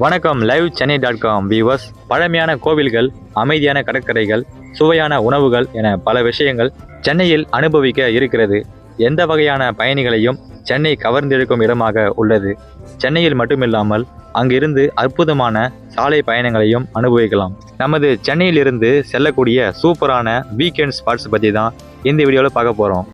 வணக்கம் live Chennai dot com viewers பழமையான கோவில்கள் அமைதியான கடற்கரைகள் சுவையான உணவுகள் என பல விஷயங்கள் சென்னையில் அனுபவிக்க இருக்கிறது. எந்த வகையான பயணிகளையும் சென்னை கவர்ந்திழுக்கும் இடமாக உள்ளது. சென்னையில் மட்டுமில்லாமல் அங்கிருந்து அற்புதமான சாலை பயணங்களையும் அனுபவிக்கலாம். நமது சென்னையிலிருந்து செல்லக்கூடிய சூப்பரான வீக்கெண்ட் ஸ்பாட்ஸ் பற்றி தான் இந்த வீடியோவில் பார்க்க போகிறோம்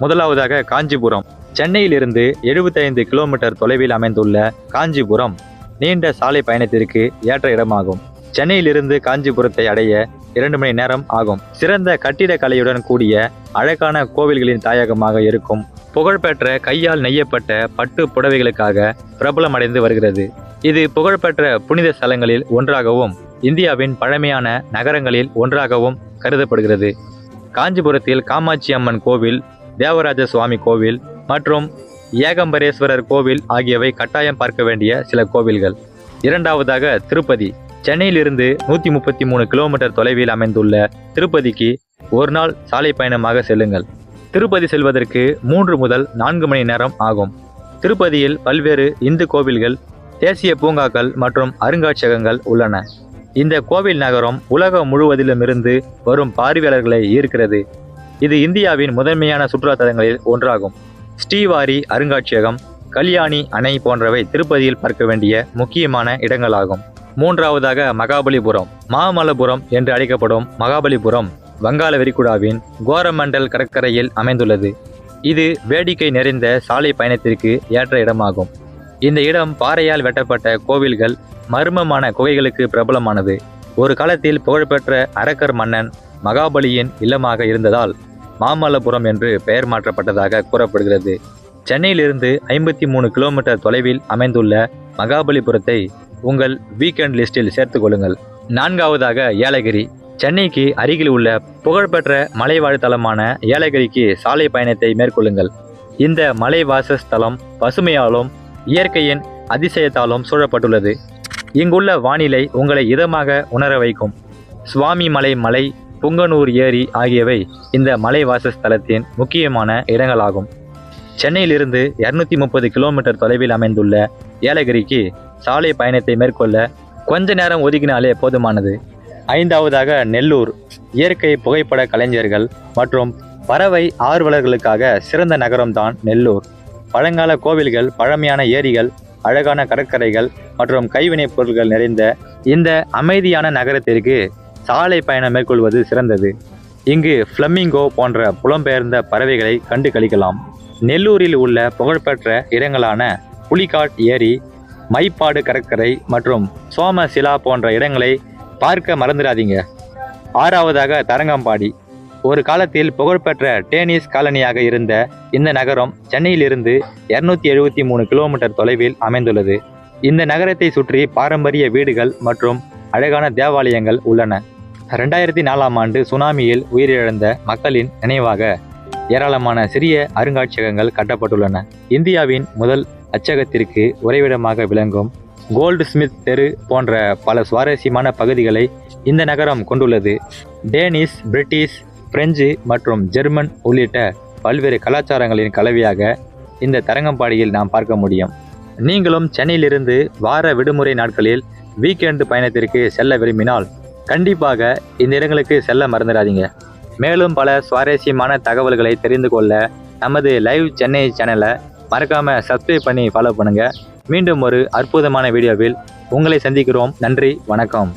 முதலாவதாக காஞ்சிபுரம். சென்னையிலிருந்து 75 கிலோமீட்டர் தொலைவில் அமைந்துள்ள காஞ்சிபுரம் நீண்ட சாலை பயணத்திற்கு ஏற்ற இடமாகும். சென்னையிலிருந்து காஞ்சிபுரத்தை அடைய இரண்டு மணி நேரம் ஆகும். சிறந்த கட்டிடக்கலையுடன் கூடிய அழகான கோவில்களின் தாயகமாக இருக்கும். புகழ்பெற்ற கையால் நெய்யப்பட்ட பட்டு புடவைகளுக்காக பிரபலமடைந்து வருகிறது. இது புகழ்பெற்ற புனித ஸ்தலங்களில் ஒன்றாகவும் இந்தியாவின் பழமையான நகரங்களில் ஒன்றாகவும் கருதப்படுகிறது. காஞ்சிபுரத்தில் காமாட்சி அம்மன் கோவில் தேவராஜ சுவாமி கோவில் மற்றும் ஏகம்பரேஸ்வரர் கோவில் ஆகியவை கட்டாயம் பார்க்க வேண்டிய சில கோவில்கள். இரண்டாவதாக திருப்பதி. சென்னையிலிருந்து நூற்றி முப்பத்தி மூணு கிலோமீட்டர் தொலைவில் அமைந்துள்ள திருப்பதிக்கு ஒரு நாள் சாலை பயணமாக செல்லுங்கள். திருப்பதி செல்வதற்கு மூன்று முதல் நான்கு மணி நேரம் ஆகும். திருப்பதியில் பல்வேறு இந்து கோவில்கள் தேசிய பூங்காக்கள் மற்றும் அருங்காட்சியகங்கள் உள்ளன. இந்த கோவில் நகரம் உலகம் முழுவதிலுமிருந்து வரும் பார்வையாளர்களை ஈர்க்கிறது. இது இந்தியாவின் முதன்மையான சுற்றுலா தலங்களில் ஒன்றாகும். ஸ்ரீவாரி அருங்காட்சியகம் கல்யாணி அணை போன்றவை திருப்பதியில் பார்க்க வேண்டிய முக்கியமான இடங்களாகும். மூன்றாவதாக மகாபலிபுரம் மாமல்லபுரம் என்று அழைக்கப்படும் மகாபலிபுரம் வங்காள விரிகுடாவின் கோரமண்டல் கடற்கரையில் அமைந்துள்ளது. இது வேடிக்கை நிறைந்த சாலை பயணத்திற்கு ஏற்ற இடமாகும். இந்த இடம் பாறையால் வெட்டப்பட்ட கோவில்கள் மர்மமான குகைகளுக்கு பிரபலமானது. ஒரு காலத்தில் புகழ்பெற்ற அரக்கர் மன்னன் மகாபலியின் இல்லமாக இருந்ததால் மாமல்லபுரம் என்று பெயர் மாற்றப்பட்டதாக கூறப்படுகிறது. சென்னையிலிருந்து ஐம்பத்தி மூணு கிலோமீட்டர் தொலைவில் அமைந்துள்ள மகாபலிபுரத்தை உங்கள் வீக்கெண்ட் லிஸ்டில் சேர்த்து கொள்ளுங்கள். நான்காவதாக ஏலகிரி. சென்னைக்கு அருகில் உள்ள புகழ்பெற்ற மலைவாழ் தலமான ஏலகிரிக்கு சாலை பயணத்தை மேற்கொள்ளுங்கள். இந்த மலைவாசஸ்தலம் பசுமையாலும் இயற்கையின் அதிசயத்தாலும் சூழப்பட்டுள்ளது. இங்குள்ள வானிலை உங்களை இதமாக உணர வைக்கும். சுவாமி மலை மலை புங்கனூர் ஏரி ஆகியவை இந்த மலைவாசஸ்தலத்தின் முக்கியமான இடங்களாகும். சென்னையிலிருந்து இருநூத்தி முப்பது கிலோமீட்டர் தொலைவில் அமைந்துள்ள ஏலகிரிக்கு சாலை பயணத்தை மேற்கொள்ள கொஞ்ச நேரம் ஒதுக்கினாலே போதுமானது. ஐந்தாவதாக நெல்லூர். இயற்கை புகைப்பட கலைஞர்கள் மற்றும் பறவை ஆர்வலர்களுக்காக சிறந்த நகரம்தான் நெல்லூர். பழங்கால கோவில்கள் பழமையான ஏரிகள் அழகான கடற்கரைகள் மற்றும் கைவினைப் பொருட்கள் நிறைந்த இந்த அமைதியான நகரத்திற்கு சாலை பயணம் மேற்கொள்வது சிறந்தது. இங்கு ஃப்ளமிங்கோ போன்ற புலம்பெயர்ந்த பறவைகளை கண்டு கழிக்கலாம் நெல்லூரில் உள்ள புகழ்பெற்ற இடங்களான புலிகாட் ஏரி மைப்பாடு கடற்கரை மற்றும் சோமசிலா போன்ற இடங்களை பார்க்க மறந்துடாதீங்க. ஆறாவதாக தரங்கம்பாடி. ஒரு காலத்தில் புகழ்பெற்ற டேனிஸ் காலனியாக இருந்த இந்த நகரம் சென்னையிலிருந்து இருநூத்தி எழுபத்தி மூணு கிலோமீட்டர் தொலைவில் அமைந்துள்ளது. இந்த நகரத்தை சுற்றி பாரம்பரிய வீடுகள் மற்றும் அழகான தேவாலயங்கள் உள்ளன. ரெண்டாயிரத்தி நாலாம் ஆண்டு சுனாமியில் உயிரிழந்த மக்களின் நினைவாக ஏராளமான சிறிய அருங்காட்சியகங்கள் கட்டப்பட்டுள்ளன. இந்தியாவின் முதல் அச்சகத்திற்கு உறைவிடமாக விளங்கும் கோல்டு ஸ்மித் தெரு போன்ற பல சுவாரஸ்யமான பகுதிகளை இந்த நகரம் கொண்டுள்ளது. டேனிஷ் பிரிட்டிஷ் பிரெஞ்சு மற்றும் ஜெர்மன் உள்ளிட்ட பல்வேறு கலாச்சாரங்களின் கலவையாக இந்த தரங்கம்பாடியில் நாம் பார்க்க முடியும். நீங்களும் சென்னையிலிருந்து வார விடுமுறை நாட்களில் வீக்கெண்டு பயணத்திற்கு செல்ல விரும்பினால் கண்டிப்பாக இந்த இடங்களுக்கு செல்ல மறந்துடாதீங்க. மேலும் பல சுவாரஸ்யமான தகவல்களை தெரிந்து கொள்ள நமது லைவ் சென்னை சேனலை மறக்காமல் சப்ஸ்கிரைப் பண்ணி ஃபாலோ பண்ணுங்கள் மீண்டும் ஒரு அற்புதமான வீடியோவில் உங்களை சந்திக்கிறோம். நன்றி வணக்கம்.